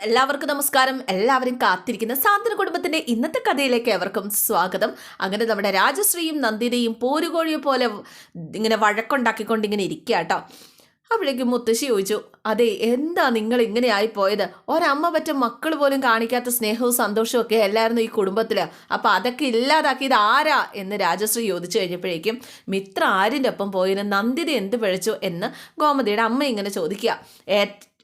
എല്ലാവർക്കും നമസ്കാരം. എല്ലാവരും കാത്തിരിക്കുന്ന സാന്ത്വന കുടുംബത്തിന്റെ ഇന്നത്തെ കഥയിലേക്ക് എവർക്കും സ്വാഗതം. അങ്ങനെ നമ്മുടെ രാജശ്രീയും നന്ദിതയും പോരുകോഴിയെ പോലെ ഇങ്ങനെ വഴക്കുണ്ടാക്കിക്കൊണ്ട് ഇങ്ങനെ ഇരിക്കുക കേട്ടോ അപ്പോഴേക്കും മുത്തശ്ശി ചോദിച്ചു അതെ എന്താ നിങ്ങൾ ഇങ്ങനെ പോയത് ഒരമ്മ പറ്റ മക്കൾ പോലും കാണിക്കാത്ത സ്നേഹവും സന്തോഷവും ഒക്കെ എല്ലായിരുന്നു ഈ കുടുംബത്തിൽ അപ്പൊ അതൊക്കെ ഇല്ലാതാക്കിയത് ആരാ? എന്ന് രാജശ്രീ ചോദിച്ചു കഴിഞ്ഞപ്പോഴേക്കും മിത്ര ആരിന്റെ ഒപ്പം പോയതിന് നന്ദിത എന്ത് പിഴച്ചു? എന്ന് ഗോമതിയുടെ അമ്മ ഇങ്ങനെ ചോദിക്കുക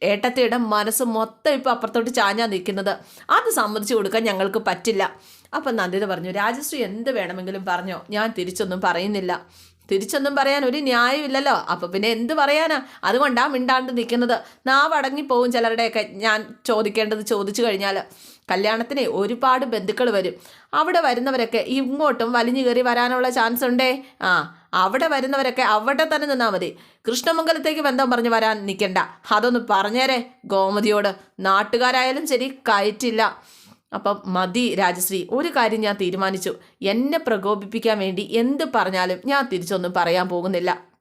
ഏട്ടത്തിയുടെ മനസ്സ് മൊത്തം ഇപ്പോൾ അപ്പുറത്തോട്ട് ചാഞ്ഞാ നിൽക്കുന്നത്. അത് സമ്മതിച്ചു കൊടുക്കാൻ ഞങ്ങൾക്ക് പറ്റില്ല. അപ്പം നന്ദിത പറഞ്ഞു രാജശ്രീ എന്ത് വേണമെങ്കിലും പറഞ്ഞോ. ഞാൻ തിരിച്ചൊന്നും പറയുന്നില്ല. തിരിച്ചൊന്നും പറയാൻ ഒരു ന്യായമില്ലല്ലോ. അപ്പം പിന്നെ എന്ത് പറയാനാ? അതുകൊണ്ടാ മിണ്ടാണ്ട് നിൽക്കുന്നത്. നാവടങ്ങി പോവും ചിലരുടെയൊക്കെ ഞാൻ ചോദിക്കേണ്ടത് ചോദിച്ചു കഴിഞ്ഞാൽ കല്യാണത്തിന് ഒരുപാട് ബന്ധുക്കൾ വരും. അവിടെ വരുന്നവരൊക്കെ ഇങ്ങോട്ടും വലിഞ്ഞു കയറി വരാനുള്ള ചാൻസ് ഉണ്ടേ ആ അവിടെ വരുന്നവരൊക്കെ അവിടെ തന്നെ നിന്നാൽ മതി. കൃഷ്ണമംഗലത്തേക്ക് ബന്ധം പറഞ്ഞു വരാൻ നിൽക്കണ്ട അതൊന്ന് പറഞ്ഞേരെ ഗോമതിയോട്. നാട്ടുകാരായാലും ശരി കയറ്റില്ല. അപ്പം മതി രാജശ്രീ ഒരു കാര്യം ഞാൻ തീരുമാനിച്ചു. എന്നെ പ്രകോപിപ്പിക്കാൻ വേണ്ടി എന്ത് പറഞ്ഞാലും ഞാൻ തിരിച്ചൊന്നും പറയാൻ പോകുന്നില്ല.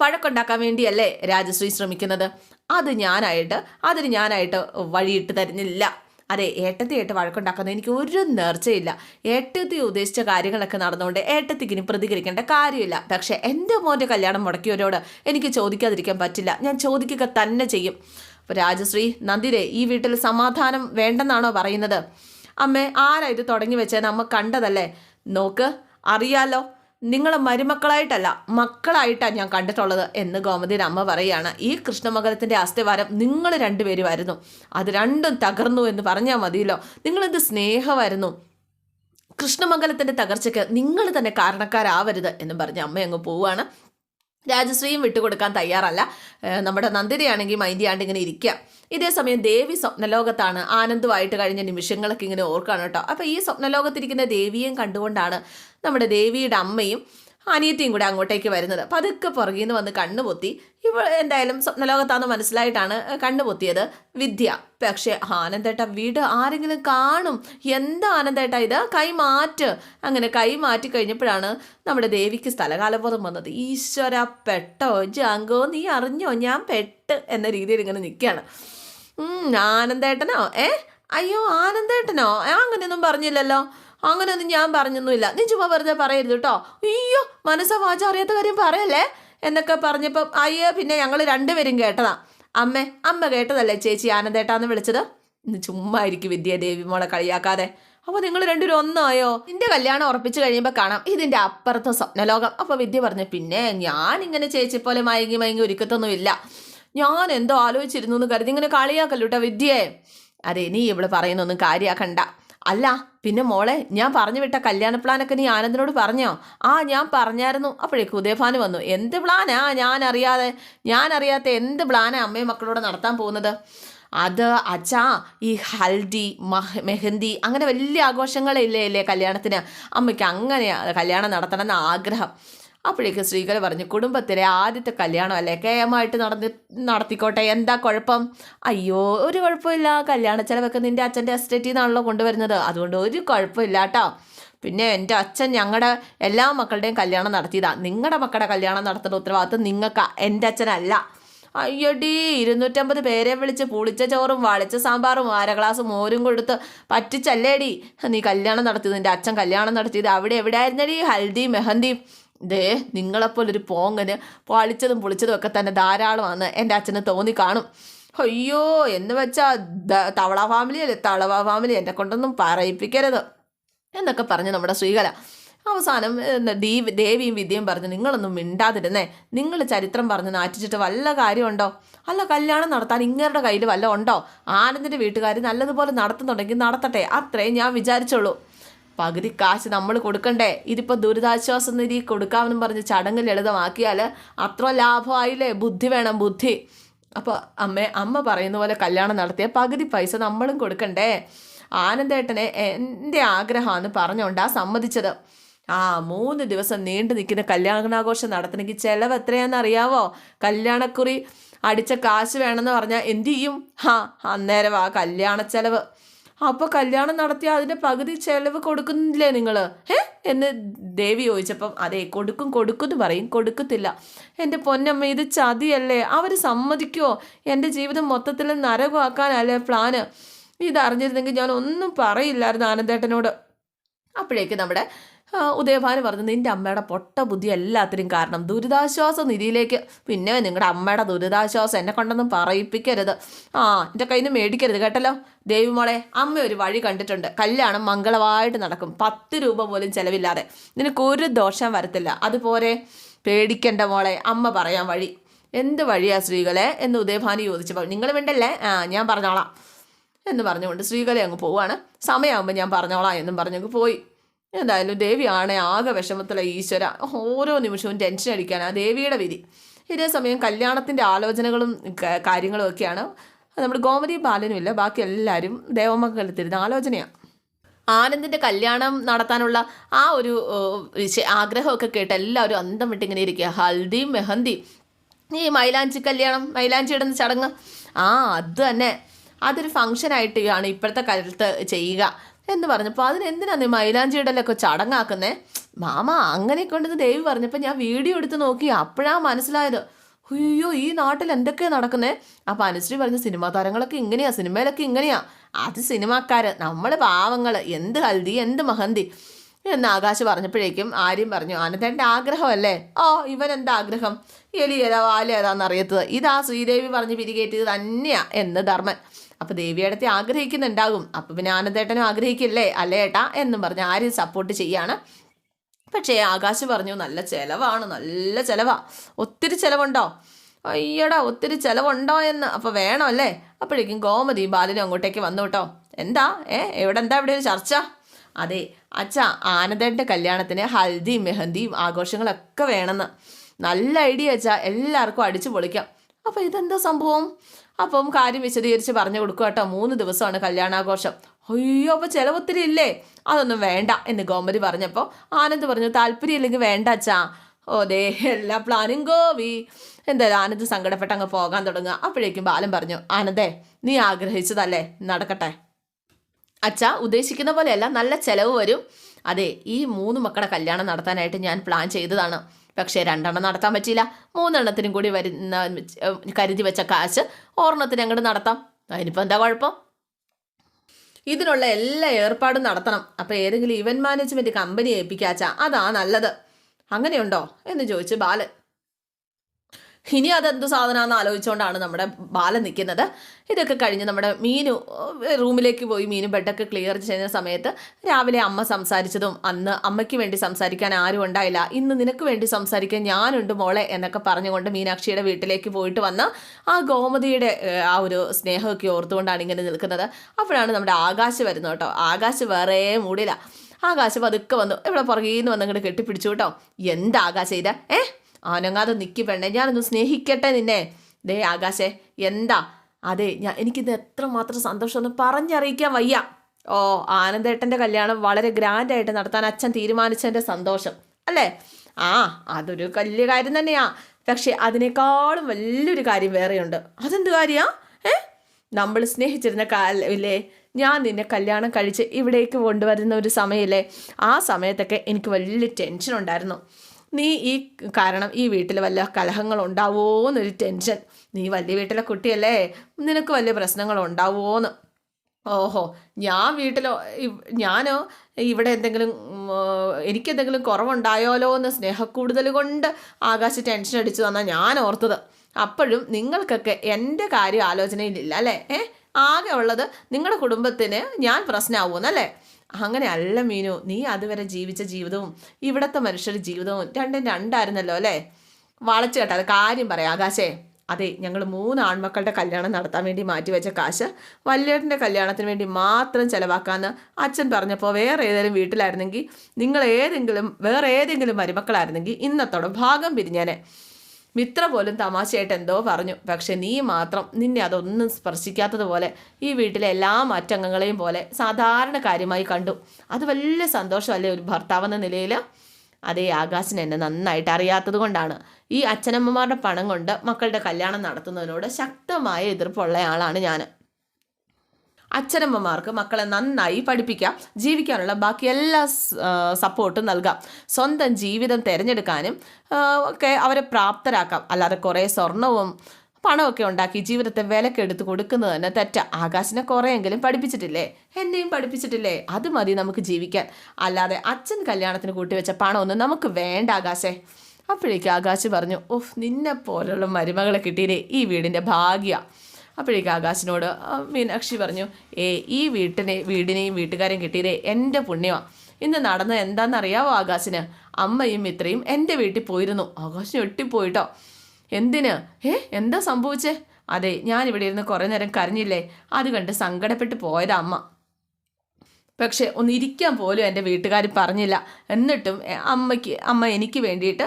വഴക്കുണ്ടാക്കാൻ വേണ്ടിയല്ലേ രാജശ്രീ ശ്രമിക്കുന്നത്? അത് ഞാനായിട്ട് അതിന് ഞാനായിട്ട് വഴിയിട്ട് തരുന്നില്ല. അതെ ഏട്ടത്തിയായിട്ട് വഴക്കുണ്ടാക്കുന്നത് എനിക്ക് ഒരു നേർച്ചയില്ല. ഏട്ടത്തി ഉദ്ദേശിച്ച കാര്യങ്ങളൊക്കെ നടന്നുകൊണ്ട് ഏട്ടത്തിക്കിനി പ്രതികരിക്കേണ്ട കാര്യമില്ല. പക്ഷേ എന്റെ മോന്റെ കല്യാണം മുടക്കിയവരോട് എനിക്ക് ചോദിക്കാതിരിക്കാൻ പറ്റില്ല. ഞാൻ ചോദിക്കുക തന്നെ ചെയ്യും. അപ്പോൾ രാജശ്രീ നന്ദിരെ ഈ വീട്ടിൽ സമാധാനം വേണ്ടെന്നാണോ പറയുന്നത്? അമ്മേ ആരാ ഇത് തുടങ്ങി വെച്ചത് നമ്മ കണ്ടതല്ലേ? നോക്ക് അറിയാലോ. നിങ്ങളെ മരുമക്കളായിട്ടല്ല മക്കളായിട്ടാണ് ഞാൻ കണ്ടിട്ടുള്ളത് എന്ന് ഗോമതിയുടെ അമ്മ പറയുകയാണ്. ഈ കൃഷ്ണമംഗലത്തിന്റെ അസ്ഥിവാരം നിങ്ങൾ രണ്ടുപേരുമായിരുന്നു. അത് രണ്ടും തകർന്നു എന്ന് പറഞ്ഞാൽ മതിയല്ലോ. നിങ്ങളെന്ത് സ്നേഹമായിരുന്നു. കൃഷ്ണമംഗലത്തിന്റെ തകർച്ചയ്ക്ക് നിങ്ങൾ തന്നെ കാരണക്കാരാവരുത് എന്ന് പറഞ്ഞ് അമ്മ അങ്ങ് പോവുകയാണ്. രാജശ്രീയും വിട്ടുകൊടുക്കാൻ തയ്യാറല്ല. നമ്മുടെ നന്ദിനിയാണെങ്കിൽ മൈൻഡ് ചെയ്യാണ്ട് ഇങ്ങനെ ഇരിക്കുക. ഇതേ സമയം ദേവി സ്വപ്നലോകത്താണ്. ആനന്ദമായിട്ട് കഴിഞ്ഞ നിമിഷങ്ങളൊക്കെ ഇങ്ങനെ ഓർക്കാണ് കേട്ടോ. അപ്പോൾ ഈ സ്വപ്നലോകത്തിരിക്കുന്ന ദേവിയെയും കണ്ടുകൊണ്ടാണ് നമ്മുടെ ദേവിയുടെ അമ്മയും അനിയത്തിയും കൂടെ അങ്ങോട്ടേക്ക് വരുന്നത്. പതുക്കെ പുറകിൽ നിന്ന് വന്ന് കണ്ണുപൊത്തി ഇവ എന്തായാലും സ്വപ്നലോകത്താന്ന് മനസ്സിലായിട്ടാണ് കണ്ണുപൊത്തിയത് വിദ്യ. പക്ഷേ ആനന്ദേട്ട വീട് ആരെങ്കിലും കാണും. എന്താ ആനന്ദേട്ട ഇത്? കൈമാറ്റ്. അങ്ങനെ കൈമാറ്റി കഴിഞ്ഞപ്പോഴാണ് നമ്മുടെ ദേവിക്ക് സ്ഥലകാലബോധം വന്നത്. ഈശ്വര പെട്ടോ ജാങ്കോ നീ അറിഞ്ഞോ? ഞാൻ പെട്ട് എന്ന രീതിയിൽ ഇങ്ങനെ നിൽക്കുകയാണ്. ആനന്ദേട്ടനോ? ഏ? അയ്യോ ആനന്ദേട്ടനോ? അങ്ങനെയൊന്നും പറഞ്ഞില്ലല്ലോ. അങ്ങനെയൊന്നും ഞാൻ പറഞ്ഞൊന്നുമില്ല. നീ ചുമ്മാ വെറുതെ പറയരുത് കേട്ടോ അയ്യോ മനസ്സ വാച അറിയാത്ത കാര്യം പറയല്ലേ? എന്നൊക്കെ പറഞ്ഞപ്പം അയ്യോ പിന്നെ ഞങ്ങൾ രണ്ടുപേരും കേട്ടതാ. അമ്മേ അമ്മ കേട്ടതല്ലേ ചേച്ചി ആനന്ദേട്ടാന്ന് വിളിച്ചത്? ഇന്ന് ചുമ്മാ ആയിരിക്കും വിദ്യാദേവി മോളെ കളിയാക്കാതെ. അപ്പോൾ നിങ്ങൾ രണ്ടുപേരും ഒന്നായോ? നിന്റെ കല്യാണം ഉറപ്പിച്ചു കഴിയുമ്പോൾ കാണാം. ഇതിന്റെ അപ്പുറത്തെ സ്വപ്നലോകം. അപ്പോൾ വിദ്യ പറഞ്ഞു പിന്നെ ഞാൻ ഇങ്ങനെ ചേച്ചി പോലെ മയങ്ങി മയങ്ങി ഒരുക്കത്തൊന്നുമില്ല. ഞാൻ എന്തോ ആലോചിച്ചിരുന്നു എന്ന് കരുതി ഇങ്ങനെ കളിയാക്കല്ലോ വിദ്യയെ? അതെ നീ ഇവിടെ പറയുന്നൊന്നും കാര്യാക്കണ്ട. അല്ല പിന്നെ മോളെ ഞാൻ പറഞ്ഞു വിട്ട കല്യാണ പ്ലാനൊക്കെ നീ ആനന്ദിനോട് പറഞ്ഞോ? ആ ഞാൻ പറഞ്ഞായിരുന്നു. അപ്പോഴേക്ക് ഉദയഭാന് വന്നു. എന്ത് പ്ലാനാ ഞാൻ അറിയാതെ ഞാൻ അറിയാത്ത എന്ത് പ്ലാനാ അമ്മയും മക്കളോട് നടത്താൻ പോകുന്നത്? അത് അച്ഛാ ഈ ഹൽദി മഹ് മെഹന്തി അങ്ങനെ വലിയ ആഘോഷങ്ങളില്ലേ ഇല്ലേ കല്യാണത്തിന്? അമ്മയ്ക്ക് അങ്ങനെ കല്യാണം നടത്തണം എന്ന ആഗ്രഹം. അപ്പോഴേക്ക് സ്ത്രീകൾ പറഞ്ഞു കുടുംബത്തിലെ ആദ്യത്തെ കല്യാണം അല്ലേ? കേമായിട്ട് നടന്ന് നടത്തിക്കോട്ടെ എന്താ കുഴപ്പം? അയ്യോ ഒരു കുഴപ്പമില്ല. കല്യാണ ചിലവൊക്കെ നിന്റെ അച്ഛന്റെ എസ്റ്റേറ്റിൽ നിന്നാണല്ലോ കൊണ്ടുവരുന്നത്. അതുകൊണ്ട് ഒരു കുഴപ്പമില്ല കേട്ടോ പിന്നെ എന്റെ അച്ഛൻ ഞങ്ങളുടെ എല്ലാ മക്കളുടെയും കല്യാണം നടത്തിയതാ. നിങ്ങളുടെ മക്കളുടെ കല്യാണം നടത്തേണ്ട ഉത്തരവാദിത്വം നിങ്ങൾക്ക് എന്റെ അച്ഛനല്ല. അയ്യടി ഇരുന്നൂറ്റമ്പത് പേരെ വിളിച്ച് പുളിച്ച ചോറും വളിച്ച സാമ്പാറും അര ഗ്ലാസ് മോരും കൊടുത്ത് പറ്റിച്ചല്ലേടി? നീ കല്യാണം നടത്തിയത് നിന്റെ അച്ഛൻ കല്യാണം നടത്തിയത് അവിടെ എവിടെയായിരുന്നടി? ഹൽദി മെഹന്തി ദേ നിങ്ങളെപ്പോലൊരു പോങ്ങന് പളിച്ചതും പൊളിച്ചതും ഒക്കെ തന്നെ ധാരാളമാണ് എന്റെ അച്ഛന് തോന്നി കാണും. അയ്യോ എന്ന് വെച്ചാൽ തവള ഫാമിലി അല്ലേ? തളവ ഫാമിലി എന്നെ കൊണ്ടൊന്നും പറയിപ്പിക്കരുത്. എന്നൊക്കെ പറഞ്ഞ് നമ്മുടെ ശ്രീകല. അവസാനം ദീവ് ദേവിയും വിദ്യയും പറഞ്ഞു നിങ്ങളൊന്നും മിണ്ടാതിരുന്നേ. നിങ്ങൾ ചരിത്രം പറഞ്ഞ് നാറ്റിച്ചിട്ട് വല്ല കാര്യമുണ്ടോ? അല്ല കല്യാണം നടത്താൻ ഇങ്ങരുടെ കയ്യിൽ വല്ല ഉണ്ടോ? ആനന്ദിന്റെ വീട്ടുകാർ നല്ലതുപോലെ നടത്തുന്നുണ്ടെങ്കിൽ നടത്തട്ടെ. അത്രേ ഞാൻ വിചാരിച്ചുള്ളൂ പകുതി കാശ് നമ്മൾ കൊടുക്കണ്ടേ? ഇതിപ്പോൾ ദുരിതാശ്വാസ നിധി കൊടുക്കാമെന്നും പറഞ്ഞ് ചടങ്ങ് ലളിതമാക്കിയാൽ അത്ര ലാഭമായില്ലേ? ബുദ്ധി വേണം ബുദ്ധി. അപ്പോൾ അമ്മ അമ്മ പറയുന്ന പോലെ കല്യാണം നടത്തിയ പകുതി പൈസ നമ്മളും കൊടുക്കണ്ടേ? ആനന്ദേട്ടനെ എന്റെ ആഗ്രഹമാണ് പറഞ്ഞുകൊണ്ടാണ് സമ്മതിച്ചത്. ആ മൂന്ന് ദിവസം നീണ്ടു നിൽക്കുന്ന കല്യാണാഘോഷം നടത്തണമെങ്കിൽ ചിലവ് എത്രയാണെന്ന് അറിയാവോ? കല്യാണക്കുറി അടിച്ച കാശ് വേണമെന്ന് പറഞ്ഞാൽ എന്തു ചെയ്യും? ഹാ അന്നേരം ആ കല്യാണ ചെലവ് അപ്പോൾ കല്യാണം നടത്തി അതിന്റെ പകുതി ചെലവ് കൊടുക്കുന്നില്ലേ നിങ്ങൾ ഏ എന്ന് ദേവി ചോദിച്ചപ്പം അതെ കൊടുക്കും കൊടുക്കും എന്ന് പറയും. കൊടുക്കത്തില്ല. എന്റെ പൊന്നമ്മ ഇത് ചതിയല്ലേ? അവർ സമ്മതിക്കുമോ എന്റെ ജീവിതം മൊത്തത്തിൽ നരകമാക്കാനല്ലേ പ്ലാന്? ഇതറിഞ്ഞിരുന്നെങ്കിൽ ഞാൻ ഒന്നും പറയില്ലായിരുന്നു ആനന്ദേട്ടനോട്. അപ്പോഴേക്ക് നമ്മുടെ ഉദയഭാനു പറഞ്ഞു നിന്റെ അമ്മയുടെ പൊട്ട ബുദ്ധി എല്ലാത്തിനും കാരണം. ദുരിതാശ്വാസ നിധിയിലേക്ക് പിന്നെ നിങ്ങളുടെ അമ്മയുടെ ദുരിതാശ്വാസം എന്നെ കൊണ്ടൊന്നും പറയിപ്പിക്കരുത്. ആ എന്റെ കയ്യിൽ നിന്ന് മേടിക്കരുത് കേട്ടല്ലോ? ദേവിമോളെ അമ്മ ഒരു വഴി കണ്ടിട്ടുണ്ട്. കല്യാണം മംഗളമായിട്ട് നടക്കും. പത്ത് രൂപ പോലും ചിലവില്ലാതെ. നിനക്ക് ഒരു ദോഷം വരത്തില്ല. അതുപോലെ പേടിക്കണ്ട മോളെ അമ്മ പറയാൻ വഴി. എന്ത് വഴിയാ സ്ത്രീകളെ എന്ന് ഉദയഭാനു ചോദിച്ചപ്പോൾ നിങ്ങൾ വേണ്ടല്ലേ ആ ഞാൻ പറഞ്ഞോളാം. എന്ന് പറഞ്ഞുകൊണ്ട് സ്ത്രീകളെ അങ്ങ് പോവാണ്. സമയമാകുമ്പോൾ ഞാൻ പറഞ്ഞോളാം എന്നും പറഞ്ഞങ്ങ് പോയി. എന്തായാലും ദേവിയാണ് ആകെ വിഷമത്തിലെ ഈശ്വര. ഓരോ നിമിഷവും ടെൻഷൻ അടിക്കാൻ ആ ദേവിയുടെ വിധി. ഇതേ സമയം കല്യാണത്തിന്റെ ആലോചനകളും കാര്യങ്ങളും ഒക്കെയാണ്. നമ്മൾ ഗോമതി ബാലനും ഇല്ല. ബാക്കി എല്ലാവരും ദേവമംഗലത്തിരുന്ന ആലോചനയാണ് ആനന്ദിന്റെ കല്യാണം നടത്താനുള്ള ആ ഒരു ആഗ്രഹമൊക്കെ കേട്ട് എല്ലാവരും അന്തം വിട്ടിങ്ങനെ ഇരിക്കുക ഹൽദിയും മെഹന്തി ഈ മൈലാഞ്ചി കല്യാണം മൈലാഞ്ചി ഇടുന്ന ചടങ്ങ്. ആ അത് തന്നെ. അതൊരു ഫങ്ഷനായിട്ടാണ് ഇപ്പോഴത്തെ കാലത്ത് ചെയ്യുക. എന്ന് പറഞ്ഞപ്പോൾ അതിനെന്തിനാ നീ ഈ മൈലാഞ്ചി ഇടലൊക്കെ ചടങ്ങാക്കുന്നേ? മാമ അങ്ങനെ കൊണ്ടെന്ന് ദേവി പറഞ്ഞപ്പോൾ ഞാൻ വീഡിയോ എടുത്ത് നോക്കി അപ്പോഴാണ് മനസ്സിലായത്. അയ്യോ ഈ നാട്ടിൽ എന്തൊക്കെയാ നടക്കുന്നേ? അപ്പം അനുശ്രീ പറഞ്ഞ സിനിമാ താരങ്ങളൊക്കെ ഇങ്ങനെയാ സിനിമയിലൊക്കെ ഇങ്ങനെയാ. അത് സിനിമാക്കാര് നമ്മൾ പാവങ്ങൾ എന്ത് ഹൽദി എന്ത് മഹന്തി. എന്ന് ആകാശ് പറഞ്ഞപ്പോഴേക്കും ആര്യം പറഞ്ഞു ആനന്ദേന്റെ ആഗ്രഹമല്ലേ? ഓ ഇവൻ എന്താ ആഗ്രഹം? എലി ഏതാ വാല ഏതാന്ന് അറിയത്തത്. ഇതാ ശ്രീദേവി പറഞ്ഞ് പിരികേറ്റിയത് തന്നെയാ എന്ന് ധർമ്മൻ. അപ്പോൾ ദേവിയടത്തെ ആഗ്രഹിക്കുന്നുണ്ടാകും. അപ്പോൾ പിന്നെ ആനന്ദേട്ടനും ആഗ്രഹിക്കില്ലേ? അല്ലേ ഏട്ടാ? എന്നും പറഞ്ഞ് ആര്യം സപ്പോർട്ട് ചെയ്യാണ്. പക്ഷേ ആകാശ് പറഞ്ഞു നല്ല ചിലവാണ് നല്ല ചിലവാ. ഒത്തിരി ചിലവുണ്ടോ? അയ്യടാ ഒത്തിരി ചിലവുണ്ടോ എന്ന്. അപ്പോൾ വേണമല്ലേ? അപ്പോഴേക്കും ഗോമതി ബാലനും അങ്ങോട്ടേക്ക് വന്നു കേട്ടോ. എന്താ? ഏ എവിടെ എന്താ ഇവിടെ ഒരു ചർച്ച? അതെ അച്ഛ ആനന്ദന്റെ കല്യാണത്തിന് ഹൽദിയും മെഹന്തിയും ആഘോഷങ്ങളൊക്കെ വേണമെന്ന്. നല്ല ഐഡിയ അച്ഛാ എല്ലാവർക്കും അടിച്ചു പൊളിക്കാം. അപ്പോൾ ഇതെന്താ സംഭവം? അപ്പം കാര്യം വിശദീകരിച്ച് പറഞ്ഞു കൊടുക്കുക കേട്ടോ. മൂന്ന് ദിവസമാണ് കല്യാണാഘോഷം. അയ്യോ അപ്പോൾ ചിലവൊത്തിരി ഇല്ലേ? അതൊന്നും വേണ്ട എന്ന് ഗോമതി പറഞ്ഞപ്പോൾ ആനന്ദ് പറഞ്ഞു താല്പര്യം ഇല്ലെങ്കിൽ വേണ്ട അച്ഛാ. ഓ ദേ എല്ലാ പ്ലാനും ഗോവി. എന്തായാലും ആനന്ദ് സങ്കടപ്പെട്ട് അങ്ങ് പോകാൻ തുടങ്ങുക. അപ്പോഴേക്കും ബാലൻ പറഞ്ഞു ആനന്ദേ നീ ആഗ്രഹിച്ചതല്ലേ? നടക്കട്ടെ. അച്ഛ ഉദ്ദേശിക്കുന്ന പോലെയല്ല നല്ല ചിലവ് വരും. അതെ ഈ മൂന്ന് മക്കളെ കല്യാണം നടത്താനായിട്ട് ഞാൻ പ്ലാൻ ചെയ്തതാണ്. പക്ഷേ രണ്ടെണ്ണം നടത്താൻ പറ്റിയില്ല. മൂന്നെണ്ണത്തിനും കൂടി വരുന്ന കരുതി വെച്ച കാശ് ഒരെണ്ണത്തിന് അങ്ങോട്ട് നടത്താം. അതിനിപ്പോൾ എന്താ കുഴപ്പം? ഇതിനുള്ള എല്ലാ ഏർപ്പാടും നടത്തണം. അപ്പോൾ ഏതെങ്കിലും ഇവന്റ് മാനേജ്മെന്റ് കമ്പനി ഏൽപ്പിക്കാച്ചാ അതാ നല്ലത്. അങ്ങനെയുണ്ടോ? എന്ന് ചോദിച്ച് ബാലൻ. ഇനി അതെന്ത് സാധനമാണെന്ന് ആലോചിച്ചുകൊണ്ടാണ് നമ്മുടെ ബാല നിൽക്കുന്നത് ഇതൊക്കെ കഴിഞ്ഞ് നമ്മുടെ മീനു റൂമിലേക്ക് പോയി മീനു ബെഡൊക്കെ ക്ലിയർ ചെയ്യുന്ന സമയത്ത് രാവിലെ അമ്മ സംസാരിച്ചതും അന്ന് അമ്മയ്ക്ക് വേണ്ടി സംസാരിക്കാൻ ആരും ഉണ്ടായില്ല. ഇന്ന് നിനക്ക് വേണ്ടി സംസാരിക്കാൻ ഞാനുണ്ട് മോളെ എന്നൊക്കെ പറഞ്ഞുകൊണ്ട് മീനാക്ഷിയുടെ വീട്ടിലേക്ക് പോയിട്ട് വന്ന് ആ ഗോമതിയുടെ ആ ഒരു സ്നേഹമൊക്കെ ഓർത്തുകൊണ്ടാണ് ഇങ്ങനെ നിൽക്കുന്നത്. അപ്പോഴാണ് നമ്മുടെ ആകാശ് വരുന്നത് കേട്ടോ. ആകാശ് വേറെ മൂടില്ല ആകാശ് പതുക്കെ വന്നു. ഇവിടെ പുറകിൽ നിന്ന് വന്ന് ഇങ്ങോട്ട് കെട്ടിപ്പിടിച്ചു കേട്ടോ. എന്താ ആകാശം ഇത് ഏ ആനങ്ങാതെ നിൽക്കി പെണ്ണെ. ഞാനൊന്ന് സ്നേഹിക്കട്ടെ നിന്നെ. ദേ ആകാശേ എന്താ? അതെ ഞാൻ എനിക്കിത് എത്രമാത്രം സന്തോഷമൊന്നും പറഞ്ഞറിയിക്കാൻ വയ്യ. ഓ ആനന്ദേട്ടന്റെ കല്യാണം വളരെ ഗ്രാൻഡായിട്ട് നടത്താൻ അച്ഛൻ തീരുമാനിച്ചതിന്റെ സന്തോഷം. അല്ലേ? ആ അതൊരു വലിയ കാര്യം തന്നെയാ. പക്ഷെ അതിനേക്കാളും വലിയൊരു കാര്യം വേറെയുണ്ട്. അതെന്ത് കാര്യമാ ഏ? നമ്മൾ സ്നേഹിച്ചിരുന്ന കാലേ ഞാൻ നിന്നെ കല്യാണം കഴിച്ച് ഇവിടേക്ക് കൊണ്ടുവരുന്ന ഒരു സമയമില്ലേ ആ സമയത്തൊക്കെ എനിക്ക് വലിയ ടെൻഷൻ ഉണ്ടായിരുന്നു നീ ഈ കാരണം ഈ വീട്ടിൽ വല്ല കലഹങ്ങൾ ഉണ്ടാവുമോ എന്നൊരു ടെൻഷൻ. നീ വലിയ വീട്ടിലെ കുട്ടിയല്ലേ? നിനക്ക് വലിയ പ്രശ്നങ്ങൾ ഉണ്ടാവുമോന്ന് ഓഹോ ഞാൻ വീട്ടിലോ ഞാനോ ഇവിടെ എന്തെങ്കിലും എനിക്കെന്തെങ്കിലും കുറവുണ്ടായാലോ എന്ന് സ്നേഹക്കൂടുതൽ കൊണ്ട് ആകാശ് ടെൻഷൻ അടിച്ചു തന്നാൽ ഞാൻ ഓർത്തത്. അപ്പോഴും നിങ്ങൾക്കൊക്കെ എന്റെ കാര്യം ആലോചനയിലില്ല അല്ലേ? ഏ? ആകെ ഉള്ളത് നിങ്ങളുടെ കുടുംബത്തിന് ഞാൻ പ്രശ്നമാവുമെന്നല്ലേ അങ്ങനെ അല്ല മീനു. നീ അതുവരെ ജീവിച്ച ജീവിതവും ഇവിടുത്തെ മനുഷ്യരുടെ ജീവിതവും രണ്ടും രണ്ടായിരുന്നല്ലോ അല്ലേ? വളച്ചു അത് കാര്യം പറയാം. ആകാശേ അതെ ഞങ്ങൾ മൂന്ന് ആൺമക്കളുടെ കല്യാണം നടത്താൻ വേണ്ടി മാറ്റിവെച്ച കാശ് വല്യേട്ടന്റെ കല്യാണത്തിന് വേണ്ടി മാത്രം ചിലവാക്കാമെന്ന് അച്ഛൻ പറഞ്ഞപ്പോൾ വേറെ ഏതെങ്കിലും വീട്ടിലായിരുന്നെങ്കിൽ നിങ്ങൾ ഏതെങ്കിലും വേറെ ഏതെങ്കിലും മരുമക്കളായിരുന്നെങ്കിൽ ഇന്നത്തോടെ ഭാഗം പിരിഞ്ഞേനെ. മിത്ര പോലും തമാശയായിട്ട് എന്തോ പറഞ്ഞു. പക്ഷെ നീ മാത്രം നിന്നെ അതൊന്നും സ്പർശിക്കാത്തതുപോലെ ഈ വീട്ടിലെ എല്ലാ മറ്റംഗങ്ങളെയും പോലെ സാധാരണ കാര്യമായി കണ്ടു. അത് വലിയ സന്തോഷമല്ലേ ഒരു ഭർത്താവെന്ന നിലയിൽ അതേ ആകാശിന് എന്നെ നന്നായിട്ട് അറിയാത്തത് കൊണ്ടാണ്. ഈ അച്ഛനമ്മമാരുടെ പണം കൊണ്ട് മക്കളുടെ കല്യാണം നടത്തുന്നതിനോട് ശക്തമായ എതിർപ്പുള്ളയാളാണ് ഞാൻ അച്ഛനമ്മമാർക്ക് മക്കളെ നന്നായി പഠിപ്പിക്കാം ജീവിക്കാനുള്ള ബാക്കി എല്ലാ സപ്പോർട്ടും നൽകാം. സ്വന്തം ജീവിതം തിരഞ്ഞെടുക്കാനും ഒക്കെ അവരെ പ്രാപ്തരാക്കാം. അല്ലാതെ കുറേ സ്വർണവും പണമൊക്കെ ഉണ്ടാക്കി ജീവിതത്തെ വിലക്കെടുത്ത് കൊടുക്കുന്നത് തന്നെ തെറ്റ. ആകാശിനെ കുറേയെങ്കിലും പഠിപ്പിച്ചിട്ടില്ലേ? എന്നെയും പഠിപ്പിച്ചിട്ടില്ലേ? അത് മതി നമുക്ക് ജീവിക്കാൻ. അല്ലാതെ അച്ഛൻ കല്യാണത്തിന് കൂട്ടിവെച്ച പണമൊന്നും നമുക്ക് വേണ്ട ആകാശേ. അപ്പോഴേക്ക് ആകാശ് പറഞ്ഞു ഓഹ് നിന്നെ പോലുള്ള മരുമകളെ കിട്ടിയില്ലേ ഈ വീടിന്റെ ഭാഗ്യ. അപ്പോഴേക്ക് ആകാശിനോട് മീനാക്ഷി പറഞ്ഞു ഏ ഈ വീട്ടിനെ വീടിനെയും വീട്ടുകാരെയും കിട്ടിയതേ എന്റെ പുണ്യമാണ് ഇന്ന് നടന്നത് എന്താണെന്നറിയാവോ ആകാശിന്? അമ്മയും ഇത്രയും എന്റെ വീട്ടിൽ പോയിരുന്നു. ആകാശിന് ഒട്ടിപ്പോയിട്ടോ? എന്തിന്? ഏ എന്താ സംഭവിച്ചേ? അതെ ഞാനിവിടെ ഇരുന്ന് കുറേ നേരം കരഞ്ഞില്ലേ? അത് കണ്ട് സങ്കടപ്പെട്ട് പോയതാ അമ്മ. പക്ഷെ ഒന്ന് ഇരിക്കാൻ പോലും എന്റെ വീട്ടുകാർ പറഞ്ഞില്ല. എന്നിട്ടും അമ്മയ്ക്ക് അമ്മ എനിക്ക് വേണ്ടിയിട്ട്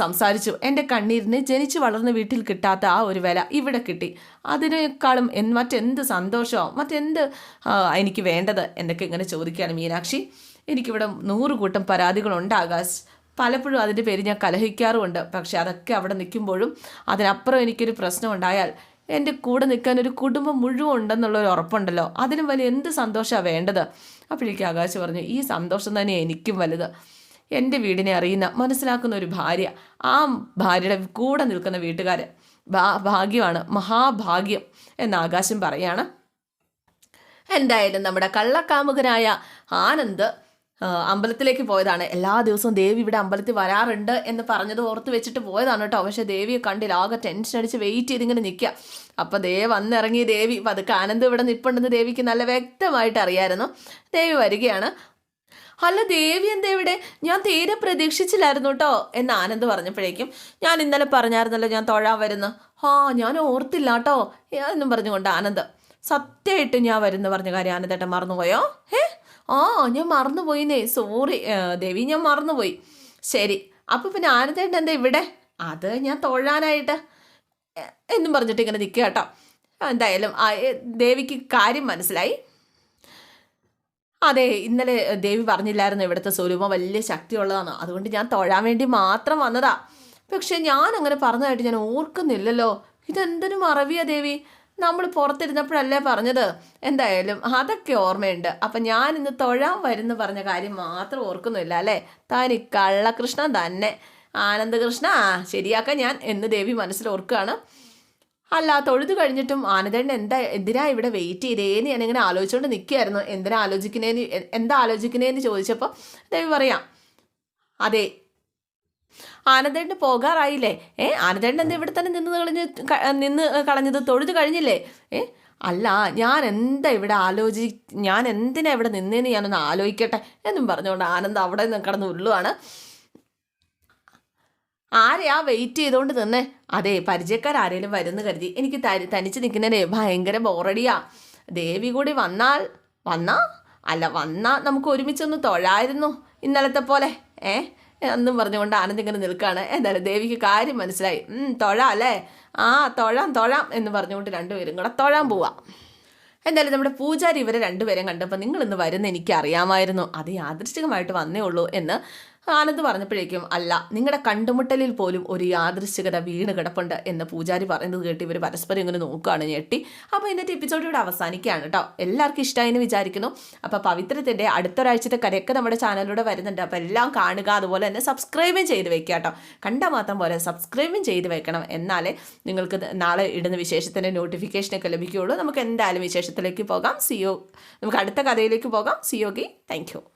സംസാരിച്ചു. എന്റെ കണ്ണീരിന് ജനിച്ചു വളർന്ന വീട്ടിൽ കിട്ടാത്ത ആ ഒരു വില ഇവിടെ കിട്ടി. അതിനേക്കാളും എൻ മറ്റെന്ത് സന്തോഷമോ മറ്റെന്ത് എനിക്ക് വേണ്ടത്? എന്നൊക്കെ ഇങ്ങനെ ചോദിക്കുകയാണ് മീനാക്ഷി. എനിക്കിവിടെ നൂറ് കൂട്ടം പരാതികളുണ്ട് ആകാശ്. പലപ്പോഴും അതിന്റെ പേര് ഞാൻ കലഹിക്കാറുമുണ്ട്. പക്ഷേ അതൊക്കെ അവിടെ നിൽക്കുമ്പോഴും അതിനപ്പുറം എനിക്കൊരു പ്രശ്നം ഉണ്ടായാൽ എന്റെ കൂടെ നിൽക്കാൻ ഒരു കുടുംബം മുഴുവൻ ഉണ്ടെന്നുള്ള ഒരു ഉറപ്പുണ്ടല്ലോ. അതിനും വലിയ എന്ത് സന്തോഷമാണ് വേണ്ടത്? അപ്പോഴേക്കും ആകാശ് പറഞ്ഞു ഈ സന്തോഷം തന്നെ എനിക്കും വലുത്. എന്റെ വീടിനെ അറിയുന്ന മനസ്സിലാക്കുന്ന ഒരു ഭാര്യ. ആ ഭാര്യയുടെ കൂടെ നിൽക്കുന്ന വീട്ടുകാർ ഭാ ഭാഗ്യമാണ് മഹാഭാഗ്യം എന്ന് ആകാശം പറയാണ്. എന്തായാലും നമ്മുടെ കള്ളക്കാമുകനായ ആനന്ദ് അമ്പലത്തിലേക്ക് പോയതാണ്. എല്ലാ ദിവസവും ദേവി ഇവിടെ അമ്പലത്തിൽ വരാറുണ്ട് എന്ന് പറഞ്ഞത് ഓർത്ത് വെച്ചിട്ട് പോയതാണ് കേട്ടോ. പക്ഷേ ദേവിയെ കണ്ടില്ല. ആകെ ടെൻഷൻ അടിച്ച് വെയിറ്റ് ചെയ്തിങ്ങനെ നിൽക്കുക. അപ്പോൾ ദേവ് വന്നിറങ്ങി ദേവി. പതുക്കെ ആനന്ദ് ഇവിടെ നിൽപ്പുണ്ടെന്ന് ദേവിക്ക് നല്ല വ്യക്തമായിട്ട് അറിയായിരുന്നു. ദേവി വരികയാണ്. അല്ല ദേവി എന്താ ഇവിടെ? ഞാൻ തീരെ പ്രതീക്ഷിച്ചില്ലായിരുന്നു കേട്ടോ എന്ന് ആനന്ദ് പറഞ്ഞപ്പോഴേക്കും ഞാൻ ഇന്നലെ പറഞ്ഞായിരുന്നല്ലോ ഞാൻ തൊഴാൻ വരുന്നു. ആ ഞാൻ ഓർത്തില്ല കേട്ടോ എന്നും പറഞ്ഞുകൊണ്ട് ആനന്ദ് സത്യമായിട്ട് ഞാൻ വരുന്നു പറഞ്ഞ കാര്യം ആനന്ദേട്ടൻ മറന്നുപോയോ? ഏ ആ ഞാൻ മറന്നുപോയിന്നേ സോറി ദേവി ഞാൻ മറന്നുപോയി. ശരി അപ്പോൾ പിന്നെ ആനന്ദേട്ടൻ എന്താ ഇവിടെ? അത് ഞാൻ തൊഴാനായിട്ട് എന്നും പറഞ്ഞിട്ട് ഇങ്ങനെ നിൽക്കുക കേട്ടോ എന്തായാലും ദേവിക്ക് കാര്യം മനസ്സിലായി. അതെ ഇന്നലെ ദേവി പറഞ്ഞില്ലായിരുന്നു ഇവിടുത്തെ സ്വരൂപം വലിയ ശക്തിയുള്ളതാണ് അതുകൊണ്ട് ഞാൻ തൊഴാൻ വേണ്ടി മാത്രം വന്നതാ. പക്ഷെ ഞാൻ അങ്ങനെ പറഞ്ഞതായിട്ട് ഞാൻ ഓർക്കുന്നില്ലല്ലോ. ഇതെന്തൊരു മറവിയാ ദേവി. നമ്മൾ പുറത്തിരുന്നപ്പോഴല്ലേ പറഞ്ഞത്? എന്തായാലും അതൊക്കെ ഓർമ്മയുണ്ട്. അപ്പം ഞാൻ ഇന്ന് തൊഴാൻ വരുന്നു പറഞ്ഞ കാര്യം മാത്രം ഓർക്കുന്നില്ല അല്ലേ? താനി കള്ളകൃഷ്ണൻ തന്നെ. ആനന്ദകൃഷ്ണ ശരിയാക്കാൻ ഞാൻ എന്ന് ദേവി മനസ്സിൽ ഓർക്കുകയാണ്. അല്ല തൊഴുതു കഴിഞ്ഞിട്ടും ആനന്ദേട്ടൻ എന്താ എന്തിനാ ഇവിടെ വെയിറ്റ് ചെയ്തേന്ന് ഞാനിങ്ങനെ ആലോചിച്ചുകൊണ്ട് നിൽക്കുകയായിരുന്നു എന്തിനാ ആലോചിക്കുന്നേന്ന് എ- എന്താ ആലോചിക്കുന്നേന്ന് ചോദിച്ചപ്പോൾ ദേവി പറയാം അതെ ആനന്ദേട്ടന് പോകാറായില്ലേ? ഏ ആനന്ദേട്ടൻ എന്താ ഇവിടെ തന്നെ നിന്ന് കളഞ്ഞ് നിന്ന് കളഞ്ഞത്? തൊഴുതു കഴിഞ്ഞില്ലേ? ഏ അല്ല ഞാൻ എന്താ ഇവിടെ ആലോചി ഞാൻ എന്തിനാ ഇവിടെ നിന്നേന്ന് ഞാനൊന്ന് ആലോചിക്കട്ടെ? എന്നും പറഞ്ഞുകൊണ്ട് ആനന്ദ് അവിടെ നിന്ന് കിടന്ന് ഉള്ളുവാണ് ആരെയാ വെയിറ്റ് ചെയ്തുകൊണ്ട് നിന്നേ? അതെ പരിചയക്കാരാരേലും വരുന്നു കരുതി. എനിക്ക് തരി തനിച്ച് നിൽക്കുന്നതിനെ ഭയങ്കര ബോറടിയാ. ദേവി കൂടി വന്നാൽ വന്നാ? അല്ല വന്നാ നമുക്ക് ഒരുമിച്ചൊന്ന് തൊഴായിരുന്നു ഇന്നലത്തെ പോലെ. ഏ? എന്നും പറഞ്ഞുകൊണ്ട് ആനന്ദ് ഇങ്ങനെ നിൽക്കുകയാണ് എന്തായാലും ദേവിക്ക് കാര്യം മനസ്സിലായി. തൊഴാം അല്ലേ? ആ തൊഴാം തൊഴാം എന്ന് പറഞ്ഞുകൊണ്ട് രണ്ടുപേരും കൂടെ തൊഴാൻ പോവാം. എന്തായാലും നമ്മുടെ പൂജാരി ഇവരെ രണ്ടുപേരും കണ്ടപ്പോൾ നിങ്ങൾ ഇന്ന് വരുന്ന എനിക്ക് അറിയാമായിരുന്നു അത് യാദൃശ്ചികമായിട്ട് വന്നേ ഉള്ളൂ എന്ന് ആനന്ദ് പറഞ്ഞപ്പോഴേക്കും അല്ല നിങ്ങളുടെ കണ്ടുമുട്ടലിൽ പോലും ഒരു യാദൃശ്ചികത വീണ് കിടപ്പുണ്ട് എന്ന് പൂജാരി പറയുന്നത് കേട്ട് ഇവർ പരസ്പരം ഇങ്ങനെ നോക്കുകയാണ് ഞെട്ടി. അപ്പോൾ ഇന്നത്തെ എപ്പിസോഡ് ഇവിടെ അവസാനിക്കുകയാണ് കേട്ടോ. എല്ലാവർക്കും ഇഷ്ടമായെന്ന് വിചാരിക്കുന്നു. അപ്പോൾ പവിത്രത്തിന്റെ അടുത്തൊരാഴ്ചത്തെ കരയൊക്കെ നമ്മുടെ ചാനലിലൂടെ വരുന്നുണ്ട്. അപ്പോൾ എല്ലാം കാണുക അതുപോലെ തന്നെ സബ്സ്ക്രൈബും ചെയ്ത് വെക്കുക കേട്ടോ. കണ്ടാൽ മാത്രം പോലെ സബ്സ്ക്രൈബും ചെയ്ത് വെക്കണം. എന്നാലേ നിങ്ങൾക്ക് നാളെ ഇടുന്ന വിശേഷത്തിന്റെ നോട്ടിഫിക്കേഷനൊക്കെ ലഭിക്കുകയുള്ളൂ. നമുക്ക് എന്തായാലും വിശേഷത്തിലേക്ക് പോകാം. സിയോ നമുക്ക് അടുത്ത കഥയിലേക്ക് പോകാം. സിയോഗി താങ്ക് യു